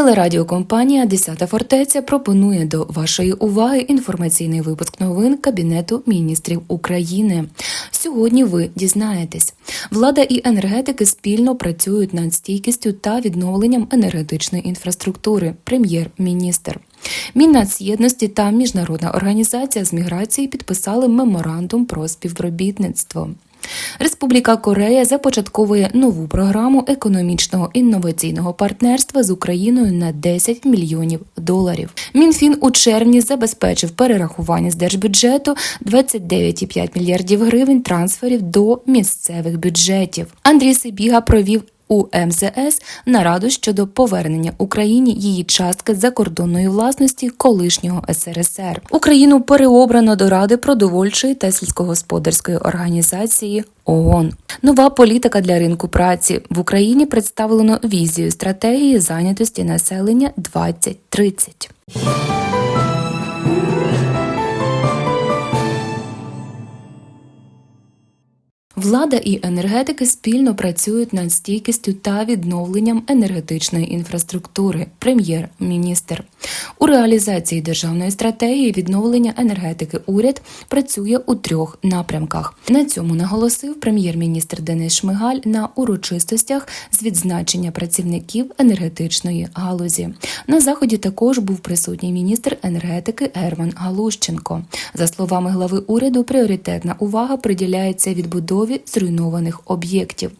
Телерадіокомпанія Десята фортеця пропонує до вашої уваги інформаційний випуск новин Кабінету міністрів України. Сьогодні ви дізнаєтесь, влада і енергетики спільно працюють над стійкістю та відновленням енергетичної інфраструктури. Прем'єр-міністр. Міннацєдності та міжнародна організація з міграції підписали меморандум про співробітництво. Республіка Корея започатковує нову програму економічного інноваційного партнерства з Україною на 10 мільйонів доларів. Мінфін у червні забезпечив перерахування з держбюджету 29,5 мільярдів гривень трансферів до місцевих бюджетів. Андрій Сибіга провів у МЗС нараду щодо повернення Україні її частки закордонної власності колишнього СРСР. Україну переобрано до Ради продовольчої та сільськогосподарської організації ООН. Нова політика для ринку праці в Україні представлено візію стратегії зайнятості населення 2030. Влада і енергетики спільно працюють над стійкістю та відновленням енергетичної інфраструктури. Прем'єр-міністр у реалізації державної стратегії відновлення енергетики уряд працює у трьох напрямках. На цьому наголосив прем'єр-міністр Денис Шмигаль на урочистостях з відзначення працівників енергетичної галузі. На заході також був присутній міністр енергетики Герман Галущенко. За словами глави уряду, пріоритетна увага приділяється відбудові зруйнованих об'єктів.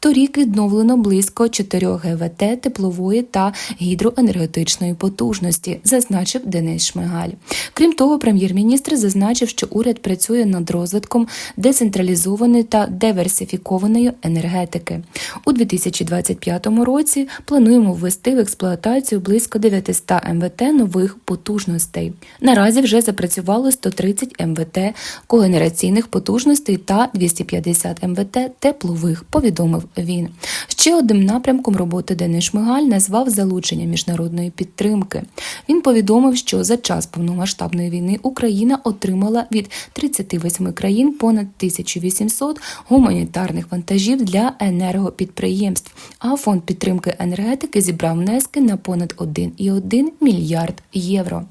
Торік відновлено близько 4 ГВТ теплової та гідроенергетичної потужності, зазначив Денис Шмигаль. Крім того, прем'єр-міністр зазначив, що уряд працює над розвитком децентралізованої та диверсифікованої енергетики. У 2025 році плануємо ввести в експлуатацію близько 900 МВТ нових потужностей. Наразі вже запрацювало 130 МВТ когенераційних потужностей та 250 МВТ теплових, повідомив він. Ще одним напрямком роботи Денис Шмигаль назвав залучення міжнародної підтримки. Він повідомив, що за час повномасштабної війни Україна отримала від 38 країн понад 1800 гуманітарних вантажів для енергопідприємств. А фонд підтримки енергетики зібрав внески на понад 1,1 мільярд євро.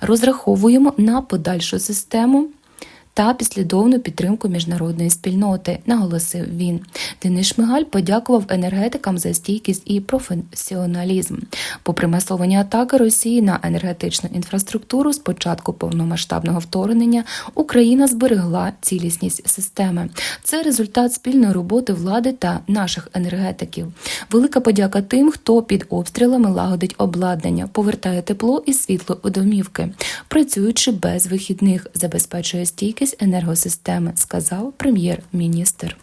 Розраховуємо на подальшу систему та послідовну підтримку міжнародної спільноти, наголосив він. Денис Шмигаль подякував енергетикам за стійкість і професіоналізм. Попри масовані атаки Росії на енергетичну інфраструктуру, з початку повномасштабного вторгнення Україна зберегла цілісність системи. Це результат спільної роботи влади та наших енергетиків. Велика подяка тим, хто під обстрілами лагодить обладнання, повертає тепло і світло у домівки, працюючи без вихідних, забезпечує стійкість стійкість енергосистеми, сказав прем'єр-міністр.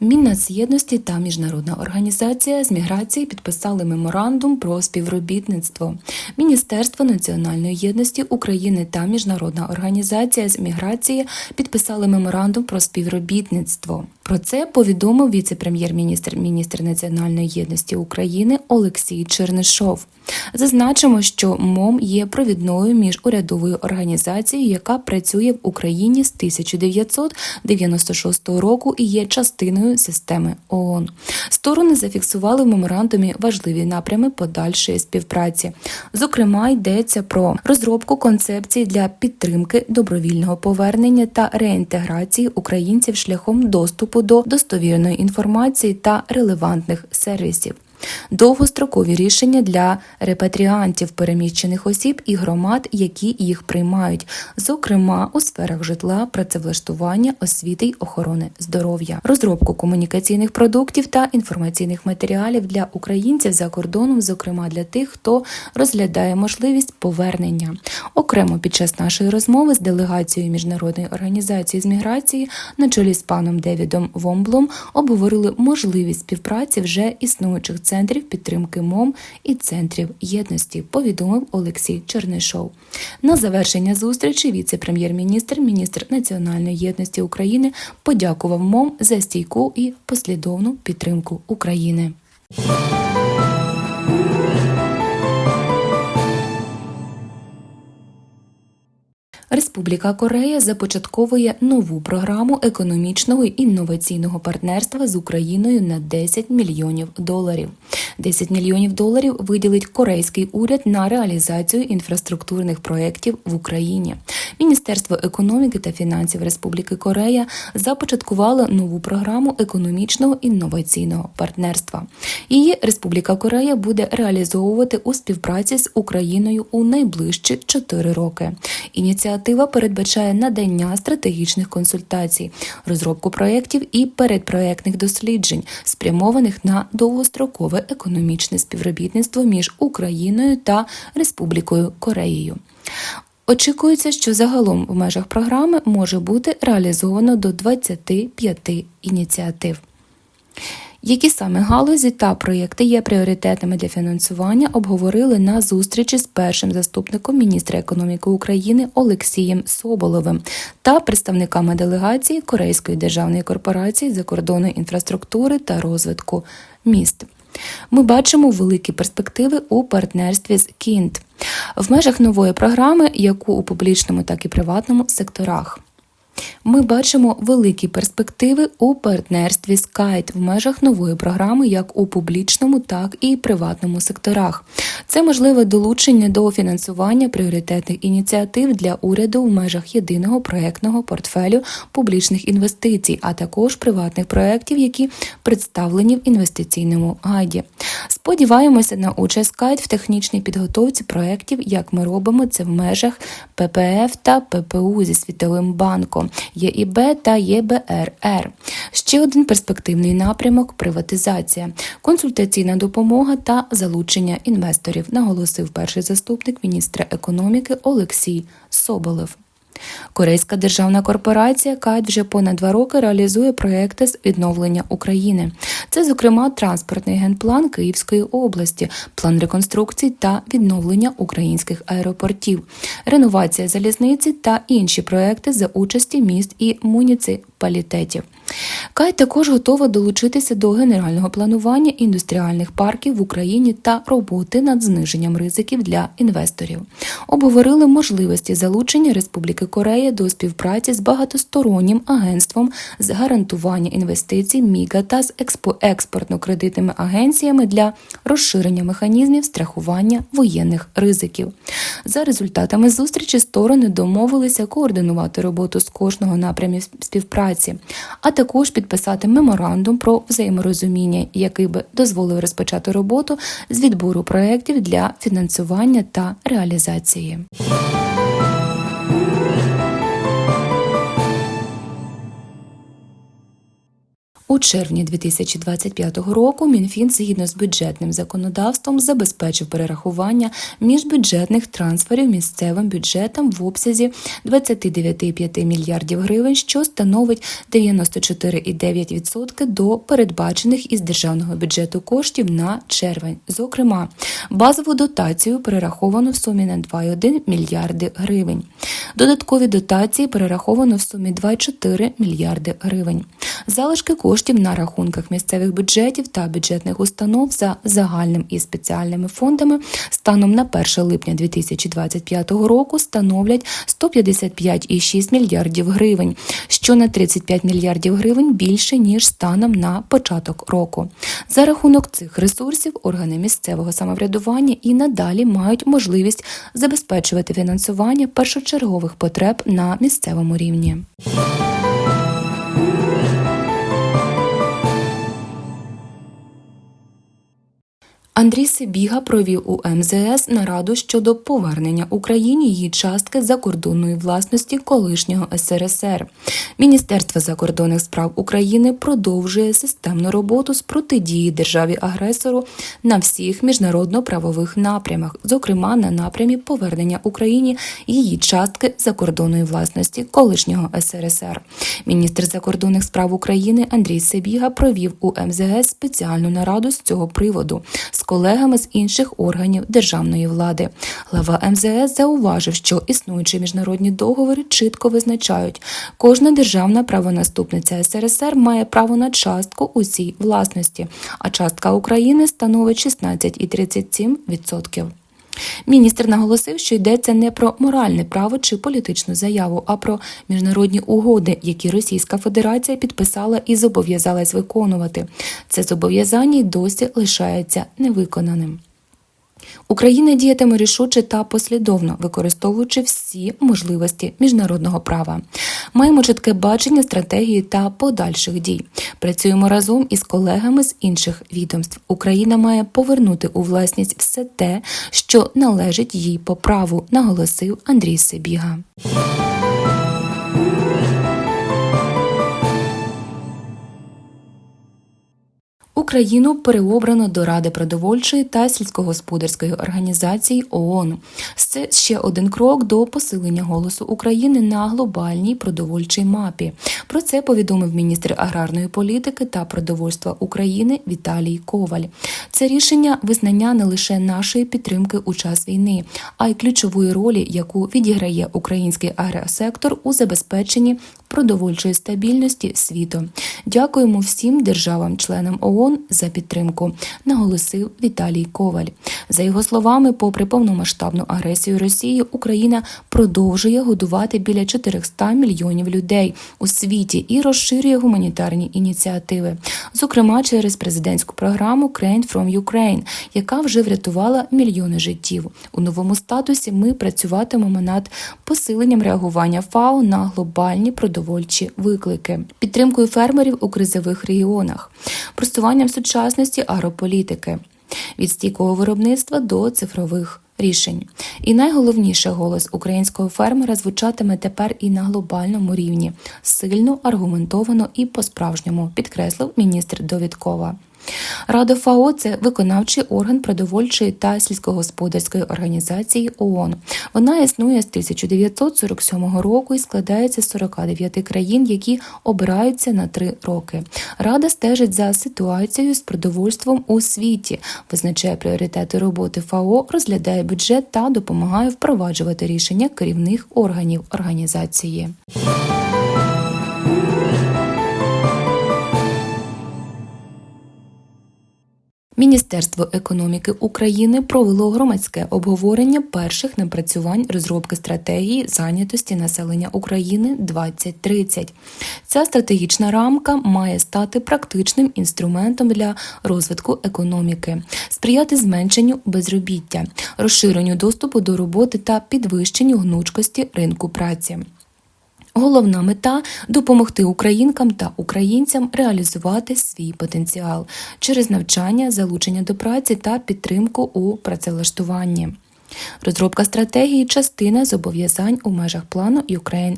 Міннацєдності та міжнародна організація з міграції підписали меморандум про співробітництво. Міністерство національної єдності України та міжнародна організація з міграції підписали меморандум про співробітництво. Про це повідомив віце-прем'єр-міністр міністр національної єдності України Олексій Чернишов. Зазначимо, що МОМ є провідною міжурядовою організацією, яка працює в Україні з 1996 року і є частиною системи ООН. Сторони зафіксували в меморандумі важливі напрями подальшої співпраці. Зокрема, йдеться про розробку концепції для підтримки добровільного повернення та реінтеграції українців шляхом доступу до достовірної інформації та релевантних сервісів довгострокові рішення для репатріантів переміщених осіб і громад, які їх приймають, зокрема у сферах житла, працевлаштування, освіти й охорони здоров'я, розробку комунікаційних продуктів та інформаційних матеріалів для українців за кордоном, зокрема для тих, хто розглядає можливість повернення. Окремо під час нашої розмови з делегацією міжнародної організації з міграції на чолі з паном Девідом Вомблом обговорили можливість співпраці вже існуючих центрів підтримки МОМ і центрів єдності, повідомив Олексій Чернишов. На завершення зустрічі віце-прем'єр-міністр, міністр національної єдності України подякував МОМ за стійку і послідовну підтримку України. Республіка Корея започатковує нову програму економічного і інноваційного партнерства з Україною на 10 мільйонів доларів. 10 мільйонів доларів виділить корейський уряд на реалізацію інфраструктурних проєктів в Україні. Міністерство економіки та фінансів Республіки Корея започаткувало нову програму економічного інноваційного партнерства. Її Республіка Корея буде реалізовувати у співпраці з Україною у найближчі 4 роки. Ініціатива передбачає надання стратегічних консультацій, розробку проєктів і передпроєктних досліджень, спрямованих на довгострокове економічне співробітництво між Україною та Республікою Кореєю. Очікується, що загалом в межах програми може бути реалізовано до 25 ініціатив. Які саме галузі та проєкти є пріоритетами для фінансування, обговорили на зустрічі з першим заступником міністра економіки України Олексієм Соболовим та представниками делегації Корейської державної корпорації закордонної інфраструктури та розвитку міст. Ми бачимо великі перспективи у партнерстві з Кінт в межах нової програми, яку у публічному, так і приватному секторах. Ми бачимо великі перспективи у партнерстві з Кайт в межах нової програми, як у публічному, так і приватному секторах. Це можливе долучення до фінансування пріоритетних ініціатив для уряду в межах єдиного проектного портфелю публічних інвестицій, а також приватних проєктів, які представлені в інвестиційному гайді. Сподіваємося на участь Кайт в технічній підготовці проєктів, як ми робимо це в межах ППФ та ППУ зі Світовим банком, ЄІБ та ЄБРР. Ще один перспективний напрямок приватизація, консультаційна допомога та залучення інвесторів, наголосив перший заступник міністра економіки Олексій Соболев. Корейська державна корпорація КАД вже понад два роки реалізує проекти з відновлення України. Це, зокрема, транспортний генплан Київської області, план реконструкції та відновлення українських аеропортів, реновація залізниці та інші проекти за участі міст і муніципалітетів. Кай також готова долучитися до генерального планування індустріальних парків в Україні та роботи над зниженням ризиків для інвесторів. Обговорили можливості залучення Республіки Корея до співпраці з багатостороннім агентством з гарантування інвестицій Міга та з експортно-кредитними агенціями для розширення механізмів страхування воєнних ризиків. За результатами зустрічі сторони домовилися координувати роботу з кожного напрямів співпраці, а також підписати меморандум про взаєморозуміння, який би дозволив розпочати роботу з відбору проєктів для фінансування та реалізації. У червні 2025 року Мінфін згідно з бюджетним законодавством забезпечив перерахування міжбюджетних трансферів місцевим бюджетам в обсязі 29,5 мільярдів гривень, що становить 94,9% до передбачених із державного бюджету коштів на червень. Зокрема, базову дотацію перераховано в сумі на 2,1 мільярди гривень. Додаткові дотації перераховано в сумі 2,4 мільярди гривень. Залишки коштів на рахунках місцевих бюджетів та бюджетних установ за загальним і спеціальними фондами станом на 1 липня 2025 року становлять 155,6 мільярдів гривень, що на 35 мільярдів гривень більше ніж станом на початок року. За рахунок цих ресурсів органи місцевого самоврядування і надалі мають можливість забезпечувати фінансування першочергових потреб на місцевому рівні. Андрій Сибіга провів у МЗС нараду щодо повернення Україні її частки закордонної власності колишнього СРСР. Міністерство закордонних справ України продовжує системну роботу з протидії державі агресору на всіх міжнародно-правових напрямах, зокрема на напрямі повернення Україні її частки закордонної власності колишнього СРСР. Міністр закордонних справ України Андрій Сибіга провів у МЗС спеціальну нараду з цього приводу колегами з інших органів державної влади. Глава МЗС зауважив, що існуючі міжнародні договори чітко визначають, кожна державна правонаступниця СРСР має право на частку у цій власності, а частка України становить 16,37%. Міністр наголосив, що йдеться не про моральне право чи політичну заяву, а про міжнародні угоди, які Російська Федерація підписала і зобов'язалась виконувати. Це зобов'язання й досі лишається невиконаним. Україна діятиме рішуче та послідовно, використовуючи всі можливості міжнародного права. Маємо чітке бачення стратегії та подальших дій. Працюємо разом із колегами з інших відомств. Україна має повернути у власність все те, що належить їй по праву, наголосив Андрій Сибіга. Україну переобрано до Ради продовольчої та сільськогосподарської організації ООН. Це ще один крок до посилення голосу України на глобальній продовольчій мапі. Про це повідомив міністр аграрної політики та продовольства України Віталій Коваль. Це рішення визнання не лише нашої підтримки у час війни, а й ключової ролі, яку відіграє український агросектор у забезпеченні продовольчої стабільності світу. Дякуємо всім державам-членам ООН за підтримку, наголосив Віталій Коваль. За його словами, попри повномасштабну агресію Росії, Україна продовжує годувати біля 400 мільйонів людей у світі і розширює гуманітарні ініціативи, зокрема через президентську програму «Crane from Ukraine», яка вже врятувала мільйони життів. У новому статусі ми працюватимемо над посиленням реагування ФАО на глобальні продовольчі виклики, підтримкою фермерів у кризових регіонах, просуванням сучасності агрополітики, від стійкого виробництва до цифрових рішень. І найголовніше голос українського фермера звучатиме тепер і на глобальному рівні сильно, аргументовано і по-справжньому, підкреслив міністр Довідкова. Рада ФАО це виконавчий орган продовольчої та сільськогосподарської організації ООН. Вона існує з 1947 року і складається з 49 країн, які обираються на три роки. Рада стежить за ситуацією з продовольством у світі, визначає пріоритети роботи ФАО, розглядає бюджет та допомагає впроваджувати рішення керівних органів організації. Міністерство економіки України провело громадське обговорення перших напрацювань розробки стратегії зайнятості населення України 2030. Ця стратегічна рамка має стати практичним інструментом для розвитку економіки, сприяти зменшенню безробіття, розширенню доступу до роботи та підвищенню гнучкості ринку праці. Головна мета допомогти українкам та українцям реалізувати свій потенціал через навчання, залучення до праці та підтримку у працевлаштуванні. Розробка стратегії частина зобов'язань у межах плану Ukraine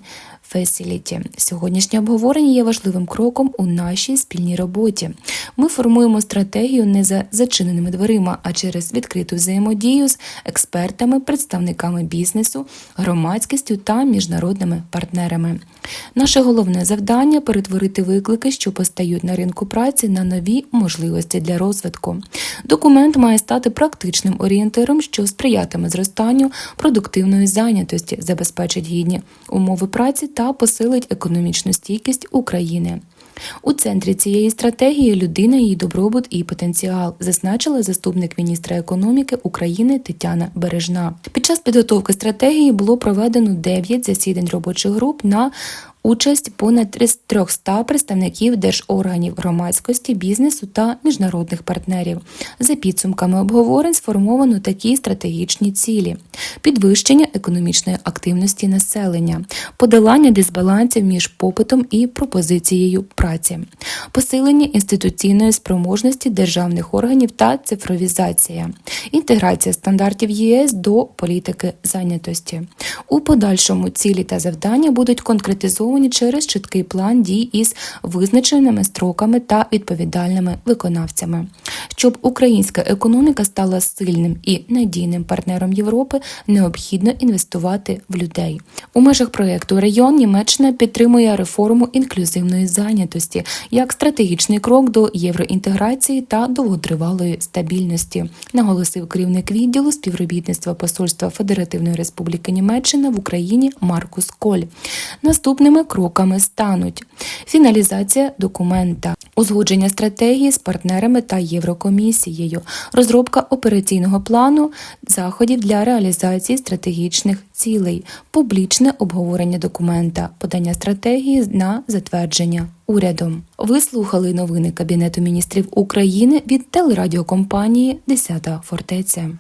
Facility. Сьогоднішнє обговорення є важливим кроком у нашій спільній роботі. Ми формуємо стратегію не за зачиненими дверима, а через відкриту взаємодію з експертами, представниками бізнесу, громадськістю та міжнародними партнерами. Наше головне завдання перетворити виклики, що постають на ринку праці, на нові можливості для розвитку. Документ має стати практичним орієнтиром, що сприятиме зростанню продуктивної зайнятості, забезпечить гідні умови праці та посилить економічну стійкість України. У центрі цієї стратегії людина, її добробут і потенціал, зазначила заступник міністра економіки України Тетяна Бережна. Під час підготовки стратегії було проведено 9 засідань робочих груп на Участь понад 300 представників держорганів громадськості, бізнесу та міжнародних партнерів. За підсумками обговорень сформовано такі стратегічні цілі: підвищення економічної активності населення, подолання дисбалансів між попитом і пропозицією праці, посилення інституційної спроможності державних органів та цифровізація, інтеграція стандартів ЄС до політики зайнятості. У подальшому цілі та завдання будуть конкретизовані реалізовані через чіткий план дій із визначеними строками та відповідальними виконавцями, щоб українська економіка стала сильним і надійним партнером Європи, необхідно інвестувати в людей. У межах проєкту район Німеччина підтримує реформу інклюзивної зайнятості як стратегічний крок до євроінтеграції та довготривалої стабільності, наголосив керівник відділу співробітництва Посольства Федеративної Республіки Німеччина в Україні Маркус Коль. Наступними кроками стануть. Фіналізація документа, узгодження стратегії з партнерами та Єврокомісією, розробка операційного плану заходів для реалізації стратегічних цілей, публічне обговорення документа, подання стратегії на затвердження урядом. Ви слухали новини Кабінету міністрів України від телерадіокомпанії Десята фортеця.